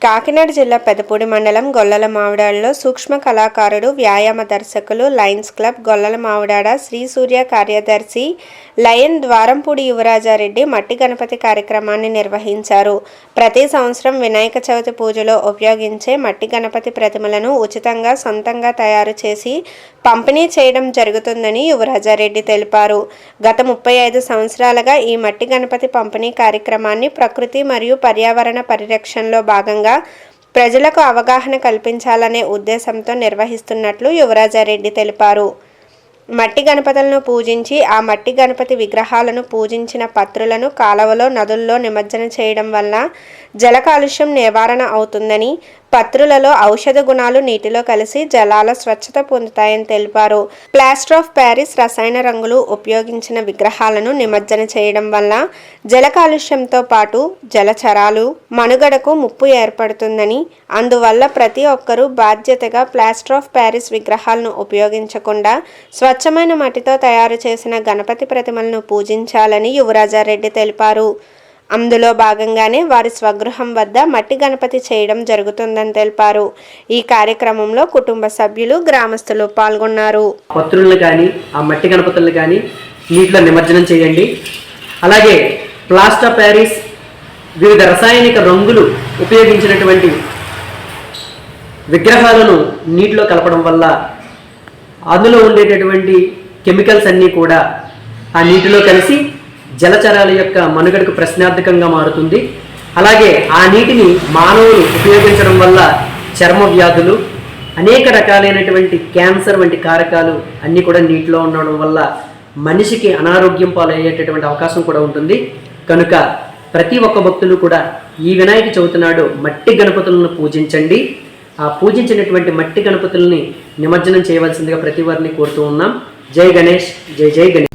కాకినాడ జిల్లా పెదపూడి మండలం గొల్లల మావిడాడలో సూక్ష్మ కళాకారుడు వ్యాయామ దర్శకులు లయన్స్ క్లబ్ గొల్లల మావిడాడ శ్రీ సూర్య కార్యదర్శి లయన్ ద్వారంపూడి యువరాజారెడ్డి మట్టి గణపతి కార్యక్రమాన్ని నిర్వహించారు. ప్రతి సంవత్సరం వినాయక చవితి పూజలో ఉపయోగించే మట్టి గణపతి ప్రతిమలను ఉచితంగా సొంతంగా తయారు చేసి పంపిణీ చేయడం జరుగుతుందని యువరాజారెడ్డి తెలిపారు. గత ముప్పై ఐదు సంవత్సరాలుగా ఈ మట్టి గణపతి పంపిణీ కార్యక్రమాన్ని ప్రకృతి మరియు పర్యావరణ పరిరక్షణలో భాగంగా ప్రజలకు అవగాహన కల్పించాలనే ఉద్దేశంతో నిర్వహిస్తున్నట్లు యువరాజారెడ్డి తెలిపారు. మట్టి గణపతులను పూజించి ఆ మట్టి గణపతి విగ్రహాలను పూజించిన పత్రులను కాలవలో నదుల్లో నిమజ్జనం చేయడం వల్ల జల కాలుష్యం నివారణ అవుతుందని పత్రులలో ఔషధ గుణాలు నీటిలో కలిసి జలాల స్వచ్ఛత పొందుతాయని తెలిపారు. ప్లాస్టర్ ఆఫ్ ప్యారిస్ రసాయన రంగులు ఉపయోగించిన విగ్రహాలను నిమజ్జన చేయడం వల్ల జల కాలుష్యంతో పాటు జలచరాలు మనుగడకు ముప్పు ఏర్పడుతుందని అందువల్ల ప్రతి ఒక్కరూ బాధ్యతగా ప్లాస్టర్ ఆఫ్ ప్యారిస్ విగ్రహాలను ఉపయోగించకుండా స్వచ్ఛమైన మట్టితో తయారు చేసిన గణపతి ప్రతిమలను పూజించాలని యువరాజారెడ్డి తెలిపారు. అందులో భాగంగానే వారి స్వగృహం వద్ద మట్టి గణపతి చేయడం జరుగుతుందని తెలిపారు. ఈ కార్యక్రమంలో కుటుంబ సభ్యులు గ్రామస్తులు పాల్గొన్నారు. పత్రులను కానీ ఆ మట్టి గణపతులను కానీ నీటిలో నిమజ్జనం చేయండి. అలాగే ప్లాస్టర్ ప్యారిస్ వివిధ రసాయనిక రంగులు ఉపయోగించినటువంటి విగ్రహాలను నీటిలో కలపడం వల్ల అందులో ఉండేటటువంటి కెమికల్స్ అన్నీ కూడా ఆ నీటిలో కలిసి జలచరాల యొక్క మనుగడకు ప్రశ్నార్థకంగా మారుతుంది. అలాగే ఆ నీటిని మానవులు ఉపయోగించడం వల్ల చర్మ వ్యాధులు అనేక రకాలైనటువంటి క్యాన్సర్ వంటి కారకాలు అన్నీ కూడా నీటిలో ఉండడం వల్ల మనిషికి అనారోగ్యం పాలయ్యేటటువంటి అవకాశం కూడా ఉంటుంది. కనుక ప్రతి ఒక్క భక్తులు కూడా ఈ వినాయక చవితి నాడు మట్టి గణపతులను పూజించండి. ఆ పూజించినటువంటి మట్టి గణపతుల్ని నిమజ్జనం చేయవలసిందిగా ప్రతి వారిని కోరుతూ ఉన్నాం. జై గణేష్ జై జై గణేష్.